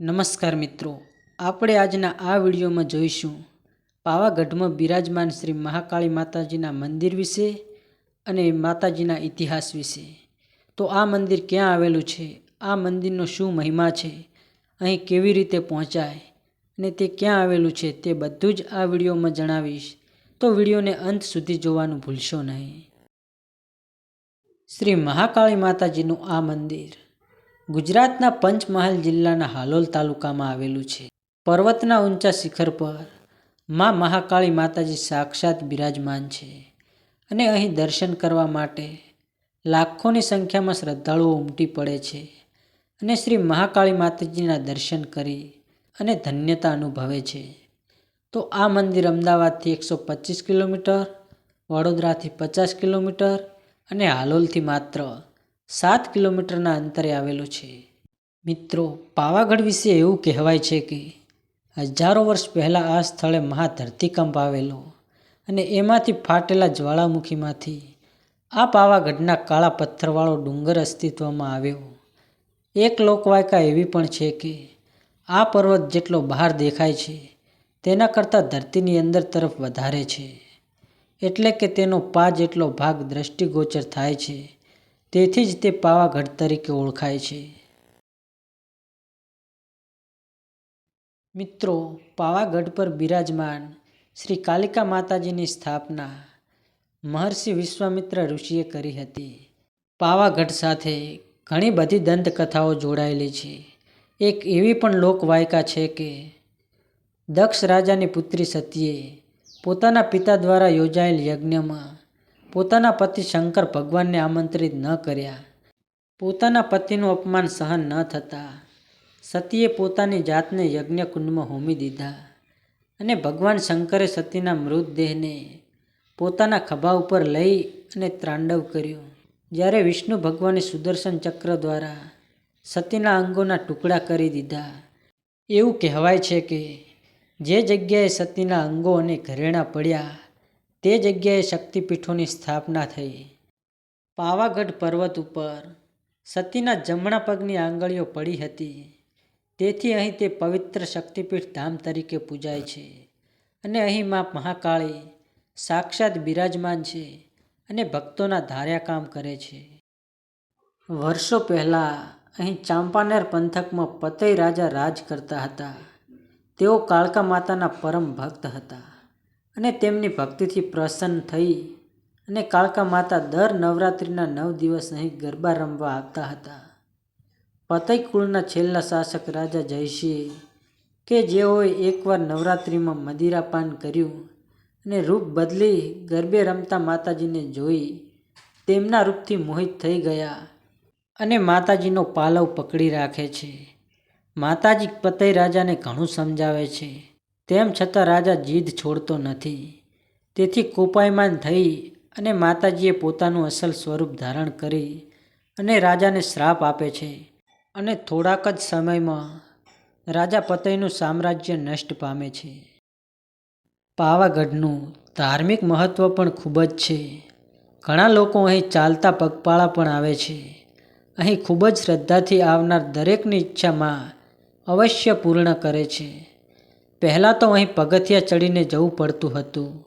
નમસ્કાર મિત્રો, આપણે આજના આ વિડીયોમાં જોઈશું પાવાગઢમાં બિરાજમાન શ્રી મહાકાળી માતાજીના મંદિર વિશે અને માતાજીના ઇતિહાસ વિશે. તો આ મંદિર ક્યાં આવેલું છે? આ મંદિરનો શું મહિમા છે? અહીં કેવી રીતે પહોંચાય? અને તે ક્યાં આવેલું છે તે બધું જ આ વિડીયોમાં જણાવીશ. તો વિડીયોને અંત સુધી જોવાનું ભૂલશો નહીં. શ્રી મહાકાળી માતાજીનું આ મંદિર ગુજરાતના પંચમહાલ જિલ્લાના હાલોલ તાલુકામાં આવેલું છે. પર્વતના ઊંચા શિખર પર મા મહાકાળી માતાજી સાક્ષાત બિરાજમાન છે અને અહીં દર્શન કરવા માટે લાખોની સંખ્યામાં શ્રદ્ધાળુઓ ઉમટી પડે છે અને શ્રી મહાકાળી માતાજીના દર્શન કરી અને ધન્યતા અનુભવે છે. તો આ મંદિર અમદાવાદથી એકસો પચીસ કિલોમીટર, વડોદરાથી પચાસ કિલોમીટર અને હાલોલથી માત્ર સાત કિલોમીટરના અંતરે આવેલું છે. મિત્રો, પાવાગઢ વિશે એવું કહેવાય છે કે, હજારો વર્ષ પહેલાં આ સ્થળે મહા ધરતીકંપ આવેલો અને એમાંથી ફાટેલા જ્વાળામુખીમાંથી આ પાવાગઢના કાળા પથ્થરવાળો ડુંગર અસ્તિત્વમાં આવ્યો. એક લોકવાયકા એવી પણ છે કે, આ પર્વત જેટલો બહાર દેખાય છે, તેના કરતાં ધરતીની અંદર તરફ વધારે છે. એટલે કે તેનો પા જેટલો ભાગ દ્રષ્ટિગોચર થાય છે તેથી જ તે પાવાગઢ તરીકે ઓળખાય છે. મિત્રો, પાવાગઢ પર બિરાજમાન શ્રી કાલિકા માતાજીની સ્થાપના મહર્ષિ વિશ્વામિત્ર ઋષિએ કરી હતી. પાવાગઢ સાથે ઘણી બધી દંતકથાઓ જોડાયેલી છે. એક એવી પણ લોકવાયકા છે કે, દક્ષ રાજાની પુત્રી સતીએ પોતાના પિતા દ્વારા યોજાયેલ યજ્ઞમાં પોતાના પતિ શંકર ભગવાનને આમંત્રિત ન કર્યા. પોતાના પતિનું અપમાન સહન ન થતાં. સતીએ પોતાની જાતને યજ્ઞકુંડમાં હોમી દીધા અને ભગવાન શંકરે સતીના મૃતદેહને પોતાના ખભા ઉપર લઈ અને ત્રાંડવ કર્યું. જ્યારે વિષ્ણુ ભગવાને સુદર્શન ચક્ર દ્વારા સતીના અંગોના ટુકડા કરી દીધા. એવું કહેવાય છે કે જે જગ્યાએ સતીના અંગો અને ઘરેણાં પડ્યા તે જગ્યાએ શક્તિપીઠોની સ્થાપના થઈ. પાવાગઢ પર્વત ઉપર સતીના જમણા પગની આંગળીઓ પડી હતી. તેથી અહીં તે પવિત્ર શક્તિપીઠ ધામ તરીકે પૂજાય છે અને અહીં માં મહાકાળી સાક્ષાત બિરાજમાન છે અને ભક્તોના ધાર્યા કામ કરે છે. વર્ષો પહેલાં અહીં ચાંપાનેર પંથકમાં પતઈ રાજા રાજ કરતા હતા. તેઓ કાળકા માતાના પરમ ભક્ત હતા. અને તેમની ભક્તિથી પ્રસન્ન થઈ અને કાળકા માતા દર નવરાત્રિના નવ દિવસ અહીં ગરબા રમવા આવતા હતા. પતઈ કુળના છેલ્લા શાસક રાજા જયસિંહ કે જેઓએ એકવાર નવરાત્રિમાં મદિરાપાન કર્યું અને રૂપ બદલી ગરબે રમતા માતાજીને જોઈ તેમના રૂપથી મોહિત થઈ ગયા અને માતાજીનો પાલવ પકડી રાખે છે. માતાજી પતઈ રાજાને ઘણું સમજાવે છે. તેમ છતાં રાજા જીદ છોડતો નથી. તેથી કોપાયમાન થઈ અને માતાજીએ પોતાનું અસલ સ્વરૂપ ધારણ કરી અને રાજાને શ્રાપ આપે છે. અને થોડાક જ સમયમાં રાજા પતઈનું સામ્રાજ્ય નષ્ટ પામે છે. પાવાગઢનું ધાર્મિક મહત્ત્વ પણ ખૂબ જ છે. ઘણા લોકો અહીં ચાલતા પગપાળા પણ આવે છે. અહીં ખૂબ જ શ્રદ્ધાથી આવનાર દરેકની ઈચ્છામાં અવશ્ય પૂર્ણ કરે છે. પહેલાં તો અહીં પગથિયા ચડીને જવું પડતું હતું.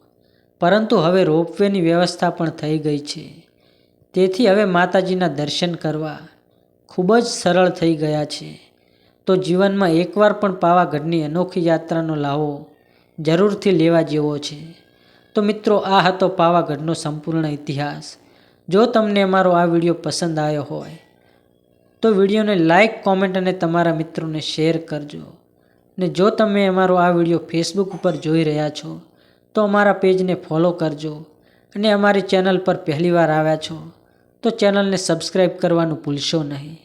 પરંતુ હવે રોપવેની વ્યવસ્થા પણ થઈ ગઈ છે. તેથી હવે માતાજીના દર્શન કરવા ખૂબ જ સરળ થઈ ગયા છે. તો જીવનમાં એકવાર પણ પાવાગઢની અનોખી યાત્રાનો લાવો જરૂરથી લેવા જેવો છે. તો મિત્રો, આ હતો પાવાગઢનો સંપૂર્ણ ઇતિહાસ. જો તમને અમારો આ વીડિયો પસંદ આવ્યો હોય, તો વિડીયોને લાઈક, કોમેન્ટ અને તમારા મિત્રોને શેર કરજો. ને જો તમે અમારો આ વીડિયો ફેસબુક ઉપર જોઈ રહ્યા છો, તો અમારા પેજને ફોલો કરજો અને અમારી ચેનલ પર પહેલીવાર આવ્યા છો, તો ચેનલને સબસ્ક્રાઈબ કરવાનું ભૂલશો નહીં.